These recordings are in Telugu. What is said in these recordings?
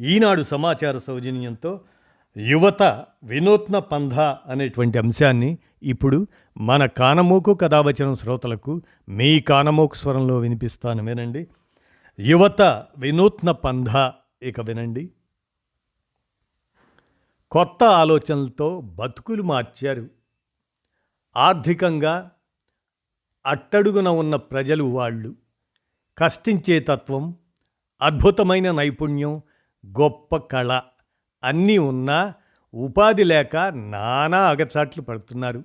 ఈనాడు సమాచార సౌజన్యంతో యువత వినూత్న పంధ అనేటువంటి అంశాన్ని ఇప్పుడు మన కానమోకు కథావచనం శ్రోతలకు మీ కానమోకు స్వరంలో వినిపిస్తాను వినండి. యువత వినూత్న పంధ ఇక వినండి. కొత్త ఆలోచనలతో బతుకులు మార్చారు. ఆర్థికంగా అట్టడుగున ఉన్న ప్రజలు వాళ్ళు కష్టించే తత్వం అద్భుతమైన నైపుణ్యం గొప్ప కళ. అన్నీ ఉన్నా ఉపాధి లేక నానా అగచాట్లు పడుతున్నారు.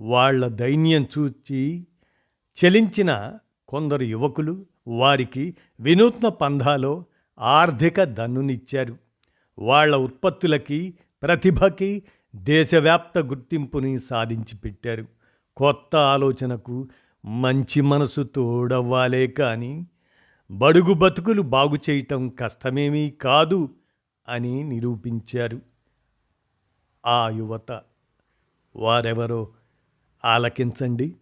వాళ్ళ దైన్యం చూచి చలించిన కొందరు యువకులు వారికి వినూత్న పంధాలో ఆర్థిక దన్నునిచ్చారు వాళ్ళ ఉత్పత్తులకి ప్రతిభకి దేశవ్యాప్త గుర్తింపుని సాధించి పెట్టారు. కొత్త ఆలోచనకు మంచి మనసు తోడవ్వాలే కానీ బడుగు బతుకులు బాగు చేయటం కష్టమేమీ కాదు అని నిరూపించారు ఆ యువత. వారెవరో ఆలకించండి.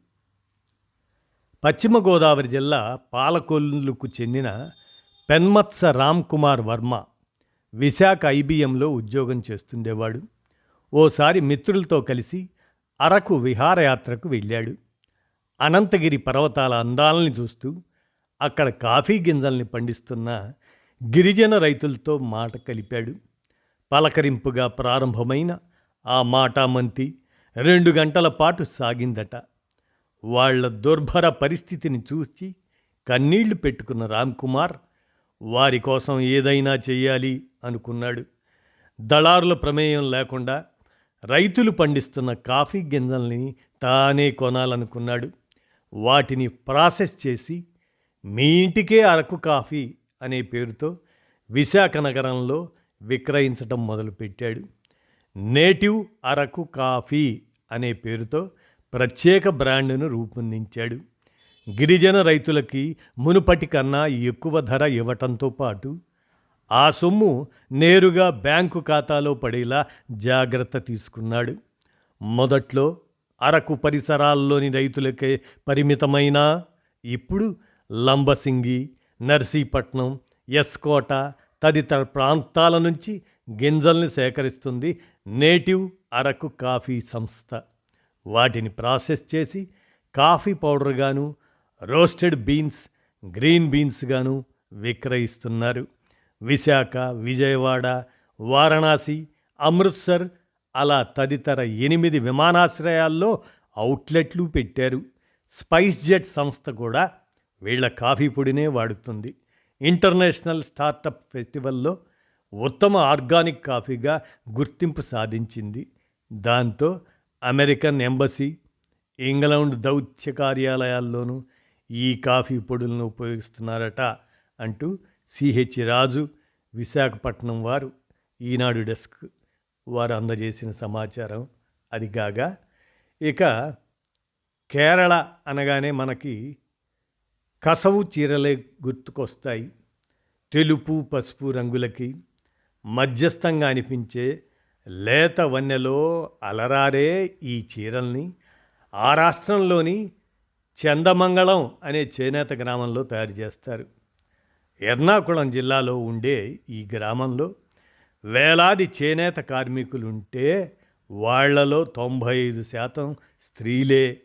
పశ్చిమ గోదావరి జిల్లా పాలకొల్లుకు చెందిన పెన్మత్స రామ్ కుమార్ వర్మ విశాఖ ఐబిఎంలో ఉద్యోగం చేస్తుండేవాడు. ఓసారి మిత్రులతో కలిసి అరకు విహారయాత్రకు వెళ్ళాడు. అనంతగిరి పర్వతాల అందాలని చూస్తూ అక్కడ కాఫీ గింజల్ని పండిస్తున్న గిరిజన రైతులతో మాట కలిపాడు. పలకరింపుగా ప్రారంభమైన ఆ మాటామంతి రెండు గంటల పాటు సాగిందట. వాళ్ళ దుర్భర పరిస్థితిని చూసి కన్నీళ్ళు పెట్టుకున్న రామ్కుమార్ వారి కోసం ఏదైనా చేయాలి అనుకున్నాడు. దళారుల ప్రమేయం లేకుండా రైతులు పండిస్తున్న కాఫీ గింజల్ని తానే కొనాలనుకున్నాడు. వాటిని ప్రాసెస్ చేసి మీ ఇంటికే అరకు కాఫీ అనే పేరుతో విశాఖ నగరంలో విక్రయించటం మొదలుపెట్టాడు. నేటివ్ అరకు కాఫీ అనే పేరుతో ప్రత్యేక బ్రాండ్ను రూపొందించాడు. గిరిజన రైతులకి మునుపటి కన్నా ఎక్కువ ధర ఇవ్వటంతో పాటు ఆ సొమ్ము నేరుగా బ్యాంకు ఖాతాలో పడేలా జాగ్రత్త తీసుకున్నాడు. మొదట్లో అరకు పరిసరాల్లోని రైతులకే పరిమితమైన ఇప్పుడు లంబసింగి నర్సీపట్నం ఎస్కోట తదితర ప్రాంతాల నుంచి గింజల్ని సేకరిస్తుంది నేటివ్ అరకు కాఫీ సంస్థ. వాటిని ప్రాసెస్ చేసి కాఫీ పౌడర్ గాను రోస్టెడ్ బీన్స్ గ్రీన్ బీన్స్ గాను విక్రయిస్తున్నారు. విశాఖ విజయవాడ వారణాసి అమృత్సర్ అలా తదితర ఎనిమిది విమానాశ్రయాల్లో అవుట్లెట్లు పెట్టారు. స్పైస్ జెట్ సంస్థ కూడా వీళ్ళ కాఫీ పొడినే వాడుతుంది. ఇంటర్నేషనల్ స్టార్టప్ ఫెస్టివల్లో ఉత్తమ ఆర్గానిక్ కాఫీగా గుర్తింపు సాధించింది. దాంతో అమెరికన్ ఎంబసీ ఇంగ్లాండ్ దౌత్య కార్యాలయాల్లోనూ ఈ కాఫీ పొడులను ఉపయోగిస్తున్నారట అంటూ సిహెచ్ రాజు విశాఖపట్నం వారు ఈనాడు డెస్క్ వారు అందజేసిన సమాచారం అది కాగా ఇక కేరళ అనగానే మనకి కసవు చీరలే గుర్తుకొస్తాయి. తెలుపు పసుపు రంగులకి మధ్యస్థంగా అనిపించే లేత వన్నెలో అలరారే ఈ చీరల్ని. ఆ రాష్ట్రంలోని చందమంగళం అనే చేనేత గ్రామంలో తయారు చేస్తారు. ఎర్నాకుళం జిల్లాలో ఉండే ఈ గ్రామంలో వేలాది చేనేత కార్మికులుంటే వాళ్ళలో తొంభై ఐదు శాతం స్త్రీలే.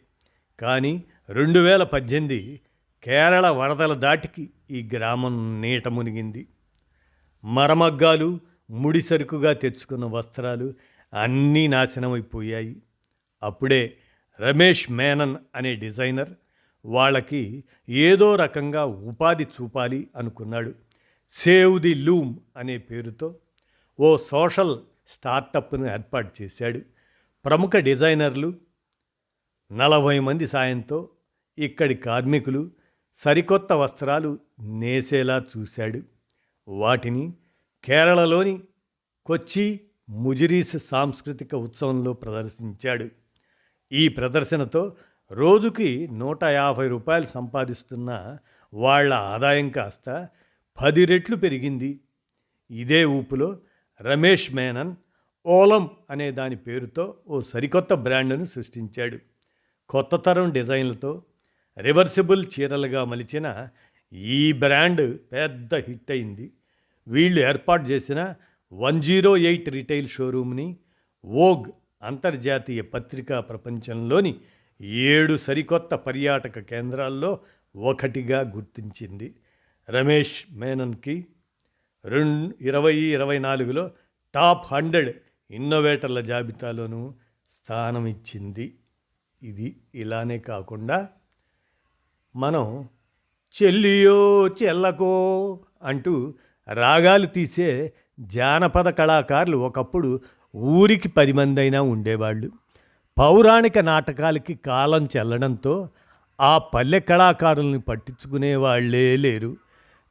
కానీ రెండు వేల పద్దెనిమిది కేరళ వరదల దాటికి ఈ గ్రామం నీట మునిగింది. మరమగ్గాలు ముడి సరుకుగా తెచ్చుకున్న వస్త్రాలు అన్నీ నాశనమైపోయాయి. అప్పుడే రమేష్ మేనన్ అనే డిజైనర్ వాళ్ళకి ఏదో రకంగా ఉపాధి చూపాలి అనుకున్నాడు. సేవ్ ది లూమ్ అనే పేరుతో ఓ సోషల్ స్టార్టప్ను ఏర్పాటు చేశాడు. ప్రముఖ డిజైనర్లు నలభై మంది సాయంతో ఇక్కడి కార్మికులు సరికొత్త వస్త్రాలు నేసేలా చూశాడు. వాటిని కేరళలోని కొచ్చి ముజిరీస్ సాంస్కృతిక ఉత్సవంలో ప్రదర్శించాడు. ఈ ప్రదర్శనతో రోజుకి నూట యాభై రూపాయలు సంపాదిస్తున్న వాళ్ళ ఆదాయం కాస్త పది రెట్లు పెరిగింది. ఇదే ఊపులో రమేష్ మేనన్ ఓలం అనే దాని పేరుతో ఓ సరికొత్త బ్రాండ్ను సృష్టించాడు. కొత్త తరం డిజైన్లతో రివర్సిబుల్ చీరలుగా మలిచిన ఈ బ్రాండ్ పెద్ద హిట్ అయింది. వీళ్ళు ఏర్పాటు చేసిన వన్ జీరో ఎయిట్ రిటైల్ షోరూమ్ని ఓగ్ అంతర్జాతీయ పత్రికా ప్రపంచంలోని ఏడు సరికొత్త పర్యాటక కేంద్రాల్లో ఒకటిగా గుర్తించింది. రమేష్ మేనన్కి రెండు ఇరవై ఇరవై నాలుగులో టాప్ హండ్రెడ్ ఇన్నోవేటర్ల జాబితాలోనూ స్థానం ఇచ్చింది ఇది ఇలానే కాకుండా మనం చెల్లియో చెల్లకో అంటూ రాగాలు తీసే జానపద కళాకారులు ఒకప్పుడు ఊరికి పది మంది అయినా ఉండేవాళ్ళు. పౌరాణిక నాటకాలకి కాలం చెల్లడంతో ఆ పల్లె కళాకారుల్ని పట్టించుకునే వాళ్ళే లేరు.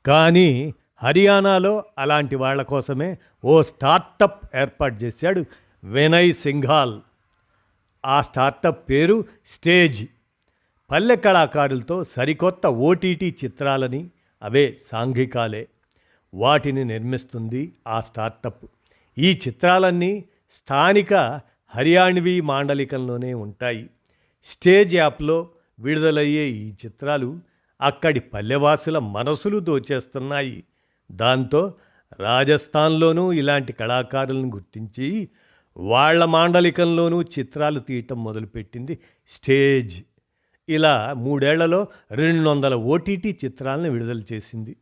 కానీ హర్యానాలో అలాంటి వాళ్ళ కోసమే ఓ స్టార్టప్ ఏర్పాటు చేశాడు వినయ్ సింఘాల్. ఆ స్టార్టప్ పేరు స్టేజ్. పల్లె కళాకారులతో సరికొత్త ఓటీటీ చిత్రాలని అవే సాంఘికాలే. వాటిని నిర్మిస్తుంది ఆ స్టార్టప్. ఈ చిత్రాలన్నీ స్థానిక హర్యాణవి మాండలికంలోనే ఉంటాయి. స్టేజ్ యాప్లో విడుదలయ్యే ఈ చిత్రాలు అక్కడి పల్లెవాసుల మనసులు దోచేస్తున్నాయి. దాంతో రాజస్థాన్లోనూ ఇలాంటి కళాకారులను గుర్తించి వాళ్ళ మాండలికంలోనూ చిత్రాలు తీయటం మొదలుపెట్టింది స్టేజ్. ఇలా మూడేళ్ళలో రెండు వందల ఓటీటీ చిత్రాలను విడుదల చేసింది.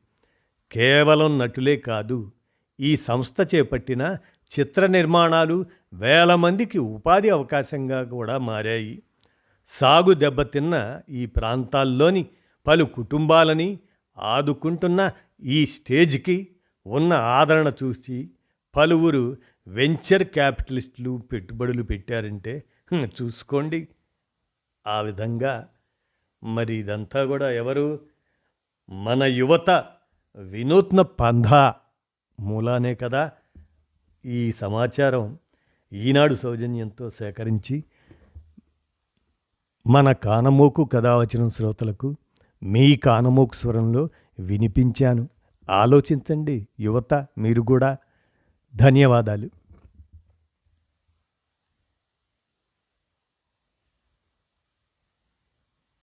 కేవలం నటులే కాదు ఈ సంస్థ చేపట్టిన చిత్ర నిర్మాణాలు వేల మందికి ఉపాధి అవకాశంగా కూడా మారాయి. సాగు దెబ్బతిన్న ఈ ప్రాంతాల్లోని పలు కుటుంబాలని ఆదుకుంటున్న ఈ స్టేజ్కి ఉన్న ఆదరణ చూసి పలువురు వెంచర్ క్యాపిటలిస్టులు పెట్టుబడులు పెట్టారంటే చూసుకోండి. ఆ విధంగా మరి ఇదంతా కూడా ఎవరు? మన యువత వినూత్న పంధ మూలానే కదా ఈ సమాచారం ఈనాడు సౌజన్యంతో సేకరించి మన కానమోకు కథావచనం శ్రోతలకు మీ కానమోకు స్వరంలో వినిపించాను. ఆలోచించండి యువత మీరు కూడా. ధన్యవాదాలు.